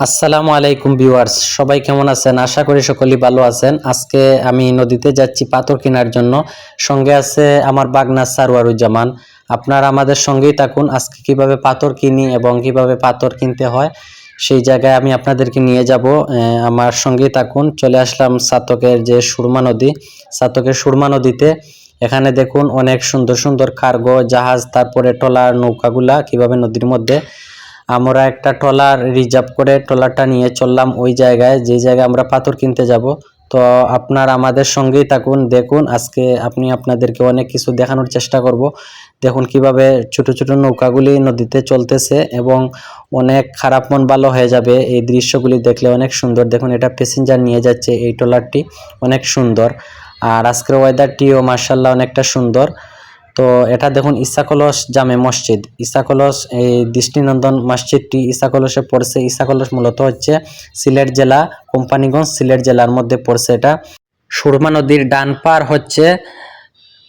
আসসালামু আলাইকুম ভিউয়ার্স, সবাই কেমন আছেন? আশা করি সকলেই ভালো আছেন। আজকে আমি নদীতে যাচ্ছি পাথর কেনার জন্য। সঙ্গে আছে আমার বাগনা সারওয়ারুজ্জামান। আপনারা আমাদের সঙ্গেই থাকুন। আজকে কীভাবে পাথর কিনি এবং কীভাবে পাথর কিনতে হয়, সেই জায়গায় আমি আপনাদেরকে নিয়ে যাব। আমার সঙ্গেই থাকুন। চলে আসলাম সাতকের যে সুরমা নদী। সাতকের সুরমা নদীতে এখানে দেখুন অনেক সুন্দর সুন্দর কার্গো, জাহাজ, তারপরে টলার নৌকাগুলা কীভাবে নদীর মধ্যে আমরা একটা ট্রলার রিজার্ভ করে ট্রলারটা নিয়ে চললাম ওই জায়গায়। যে জায়গায় আমরা পাথর কিনতে যাব, তো আপনার আমাদের সঙ্গেই থাকুন, দেখুন। আজকে আপনি আপনাদেরকে অনেক কিছু দেখানোর চেষ্টা করব। দেখুন কীভাবে ছোট ছোট নৌকাগুলি নদীতে চলতেছে এবং অনেক খারাপ মন ভালো হয়ে যাবে। এই দৃশ্যগুলি দেখলে অনেক সুন্দর। দেখুন, এটা প্যাসেঞ্জার নিয়ে যাচ্ছে এই ট্রলারটি। অনেক সুন্দর। আর আজকের ওয়েদারটিও মার্শাল্লাহ অনেকটা সুন্দর। তো এটা দেখুন, ইসাকলস জামে মসজিদ। ইসাকলস, এই দৃষ্টিনন্দন মসজিদটি ইসাকলসে পড়ছে। ইসাকলস মূলত হচ্ছে সিলেট জেলা, কোম্পানিগঞ্জ সিলেট জেলার মধ্যে পড়ছে এটা। সুরমা নদীর ডান পার হচ্ছে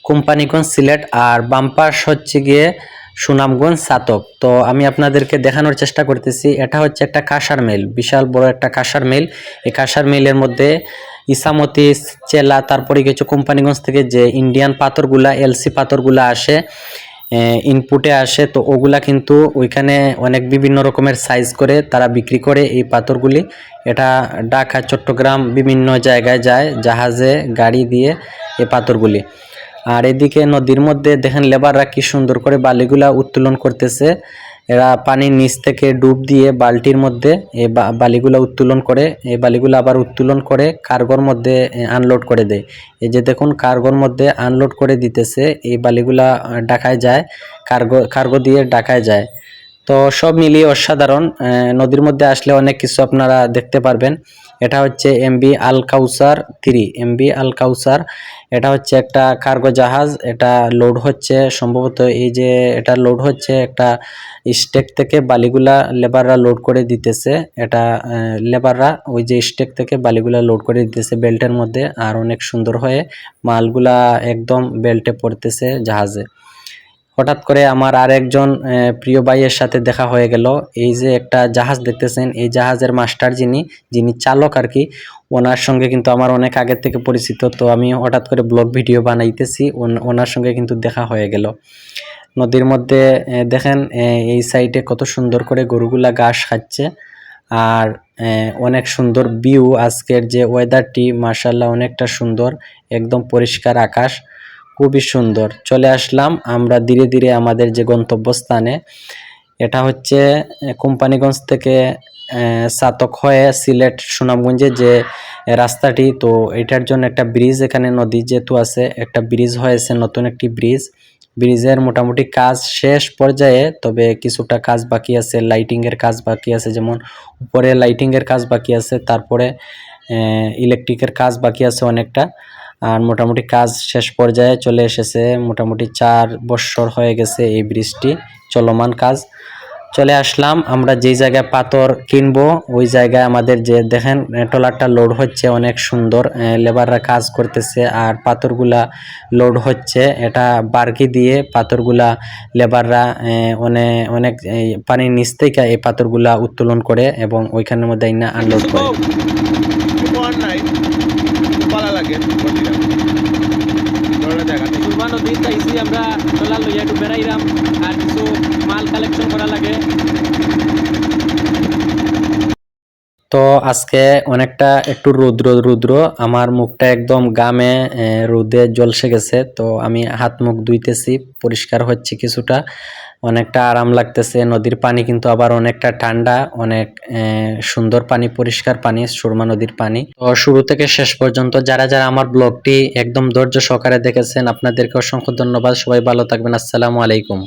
কোম্পানিগঞ্জ সিলেট আর বাম পাশ হচ্ছে গিয়ে সুনামগঞ্জ সাতক। তো আমি আপনাদেরকে দেখানোর চেষ্টা করতেছি, এটা হচ্ছে একটা কাঁসার মিল, বিশাল বড় একটা কাঁসার মিল। এই কাঁসার মিলের মধ্যে ইসামতি চেলা, তারপরে কিছু কোম্পানিগঞ্জ থেকে যে ইন্ডিয়ান পাথরগুলা, এলসি পাথরগুলা আসে ইনপুটে আসে, তো ওগুলা কিন্তু ওইখানে অনেক বিভিন্ন রকমের সাইজ করে তারা বিক্রি করে এই পাথরগুলি। এটা ঢাকা, চট্টগ্রাম বিভিন্ন জায়গায় যায় জাহাজে গাড়ি দিয়ে এই পাথরগুলি। আর এদিকে নদীর মধ্যে দেখেন লেবাররা কি সুন্দর করে বালিগুলা উত্তোলন করতেছে। এরা পানির নিচ থেকে ডুব দিয়ে বালতির মধ্যে এই বালিগুলো উত্তোলন করে এই বালিগুলো আবার উত্তোলন করে কার্গোর মধ্যে আনলোড করে দেয়। এই যে দেখুন, কার্গোর মধ্যে আনলোড করে দিতেছে, এই বালিগুলা ঢাকায় যায়, কার্গো কার্গো দিয়ে ঢাকায় যায়। তো সব মিলিয়ে অসাধারণ নদীর মধ্যে আসলে অনেক কিছু আপনারা দেখতে পারবেন। এটা হচ্ছে MV Al Kausar three. MV Al Kausar এটা হচ্ছে একটা কার্গো জাহাজ, এটা লোড হচ্ছে সম্ভবত এই যে এটা লোড হচ্ছে একটা স্টেক থেকে বালিগুলা লেবাররা লোড করে দিতেছে। এটা লেবাররা ওই যে স্টেক থেকে বালিগুলা লোড করে দিতেছে বেল্টের মধ্যে, আর অনেক সুন্দর হয়ে মালগুলা একদম বেল্টে পড়তেছে জাহাজে। হঠাৎ করে আমার আরেকজন আহ, প্রিয় ভাইয়ের সাথে দেখা হয়ে গেল। এই যে একটা জাহাজ দেখতেছেন এই জাহাজের মাস্টার যিনি যিনি চালক আর কি ওনার সঙ্গে কিন্তু আমার অনেক আগের থেকে পরিচিত। তো আমি হঠাৎ করে ব্লগ ভিডিও বানাইতেছি ওন- ওনার সঙ্গে কিন্তু দেখা হয়ে গেল। নদীর মধ্যে দেখেন এই সাইডে কত সুন্দর করে গরুগুলা ঘাস খাচ্ছে। আর অনেক সুন্দর ভিউ আজকের যে ওয়েদারটি মার্শাল্লাহ অনেকটা সুন্দর একদম পরিষ্কার আকাশ। খুবই সুন্দর। চলে আসলাম আমরা ধীরে ধীরে আমাদের যে গন্তব্যস্থানে। এটা হচ্ছে কোম্পানিগঞ্জ থেকে সাতক হয়ে সিলেট সুনামগঞ্জে যে রাস্তাটি। তো এটার জন্য একটা ব্রিজ এখানে নদী যেহেতু আছে, একটা ব্রিজ হয়েছে, নতুন একটি ব্রিজ। ব্রিজের মোটামুটি কাজ শেষ পর্যায়ে, তবে কিছুটা কাজ বাকি আছে লাইটিং এর কাজ বাকি আছে, যেমন উপরে লাইটিং এর কাজ বাকি আছে, তারপরে ইলেকট্রিকের কাজ বাকি আছে অনেকটা। আর মোটামুটি কাজ শেষ পর্যায়ে চলে এসেছে। মোটামুটি চার বছর হয়ে গেছে এই ব্রিজটি চলমান কাজ। চলে আসলাম, আমরা যেই জায়গায় পাথর কিনবো, ওই জায়গায় আমাদের যে দেখেন ট্রলারটা লোড হচ্ছে অনেক সুন্দর লেবাররা কাজ করতেছে আর পাথরগুলা লোড হচ্ছে। এটা বার্কি দিয়ে পাথরগুলা লেবাররা অনেক অনেক পানির নিচ থেকে এই পাথরগুলা উত্তোলন করে এবং ওইখানের মধ্যে আনলোড করে। পালা লাগে জায়গাতে সুরমা নদীর চাইছি আমরা ট্রলার লইয়া একটু বেড়াইলাম আর কিছু মাল কালেকশন করা লাগে। তো আজকে অনেকটা একটু রুদ্র রুদ্র। আমার মুখটা একদম গামে রোদে জলসে গেছে। তো আমি হাত মুখ ধুইতেছি, পরিষ্কার হচ্ছে কিছুটা। অনেকটা আরাম লাগতেছে, নদীর পানি কিন্তু আবার অনেকটা ঠান্ডা, অনেক সুন্দর পানি, পরিষ্কার পানি, সুরমা নদীর পানি। তো শুরু থেকে শেষ পর্যন্ত যারা যারা আমার ব্লগটি একদম ধৈর্য সহকারে দেখেছেন, আপনাদেরকে অসংখ্য ধন্যবাদ। সবাই ভালো থাকবেন, আসসালামু আলাইকুম।